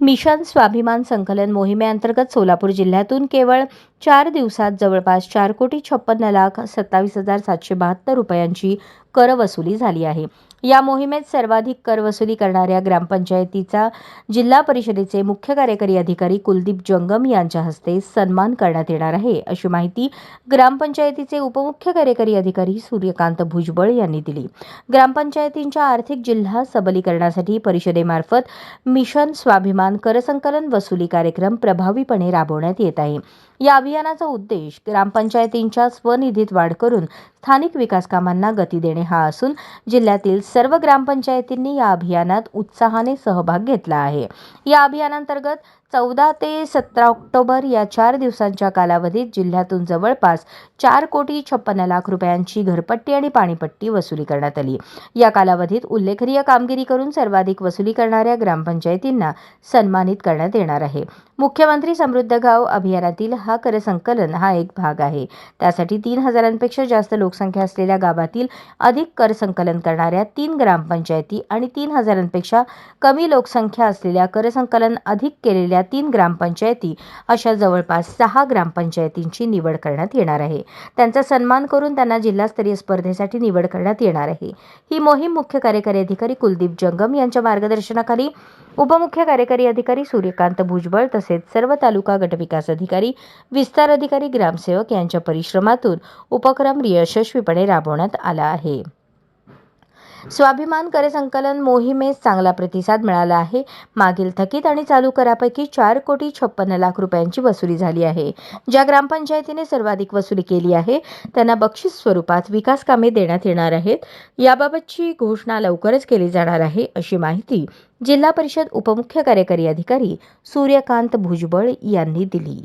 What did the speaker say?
Mission स्वाभिमान संकलन मोहिमेअंतर्गत सोलापूर जिल्ह्यातून केवळ चार दिवसात जवळपास चार कोटी छप्पन्न लाख सत्तावीस हजार सातशे बहात्तर रुपयांची कर वसुली झाली आहे. या मोहिमेत सर्वाधिक कर वसुली करणाऱ्या ग्रामपंचायतीचा जिल्हा परिषदेचे मुख्य कार्यकारी अधिकारी कुलदीप जंगम यांच्या हस्ते सन्मान करण्यात येणार आहे. अशी माहिती ग्रामपंचायतीचे उपमुख्य कार्यकारी अधिकारी सूर्यकांत भुजबळ यांनी दिली. ग्रामपंचायतींच्या आर्थिक जिल्हा सबलीकरणासाठी परिषदेमार्फत मिशन स्वाभिमान करसंकलन वसुली कार्यक्रम प्रभावीपणे राबवण्यात येत आहे. या अभियानाचा उद्देश ग्रामपंचायतींच्या स्वनिधीत वाढ करून स्थानिक विकास कामांना गती देणे हा असून जिल्ह्यातील सर्व ग्रामपंचायतींनी या अभियानात उत्साहाने सहभाग घेतला आहे. या अभियानांतर्गत चौदा ते सतरा ऑक्टोबर या चार दिवसांच्या कालावधीत जिल्ह्यातून जवळपास चार कोटी छप्पन्न लाख रुपयांची घरपट्टी आणि पाणीपट्टी वसुली करण्यात आली. या कालावधीत उल्लेखनीय कामगिरी करून सर्वाधिक वसुली करणाऱ्या ग्रामपंचायतींना सन्मानित करण्यात येणार आहे. मुख्यमंत्री समृद्ध गाव अभियानातील हा करसंकलन हा एक भाग आहे. त्यासाठी तीन हजारांपेक्षा जास्त लोकसंख्या असलेल्या गावातील अधिक कर संकलन करणाऱ्या तीन ग्रामपंचायती आणि तीन हजारांपेक्षा कमी लोकसंख्या असलेल्या करसंकलन अधिक केलेल्या तीन ग्रामपंचायती अशा जवळपास सहा ग्रामपंचायतींची निवड करण्यात येणार आहे. त्यांचा सन्मान करून त्यांना जिल्हास्तरीय स्पर्धेसाठी निवड करण्यात येणार आहे. ही मोहीम मुख्य कार्यकारी अधिकारी कुलदीप जंगम यांच्या मार्गदर्शनाखाली उपमुख्य कार्यकारी अधिकारी सूर्यकांत भुजबळ तसेच सर्व तालुका गटविकास अधिकारी विस्तार अधिकारी ग्रामसेवक यांच्या परिश्रमातून उपक्रम यशस्वीपणे राबवण्यात आला आहे. स्वाभिमान करसंकलन मोहिमेस चांगला प्रतिसाद मिळाला आहे. मागील थकीत आणि चालू करापैकी चार कोटी छप्पन्न लाख रुपयांची वसुली झाली आहे. ज्या ग्रामपंचायतीने सर्वाधिक वसुली केली आहे त्यांना बक्षीस स्वरूपात विकास कामे देण्यात येणार आहेत. याबाबतची घोषणा लवकरच केली जाणार आहे अशी माहिती जिल्हा परिषद उपमुख्य कार्यकारी अधिकारी सूर्यकांत भुजबळ यांनी दिली.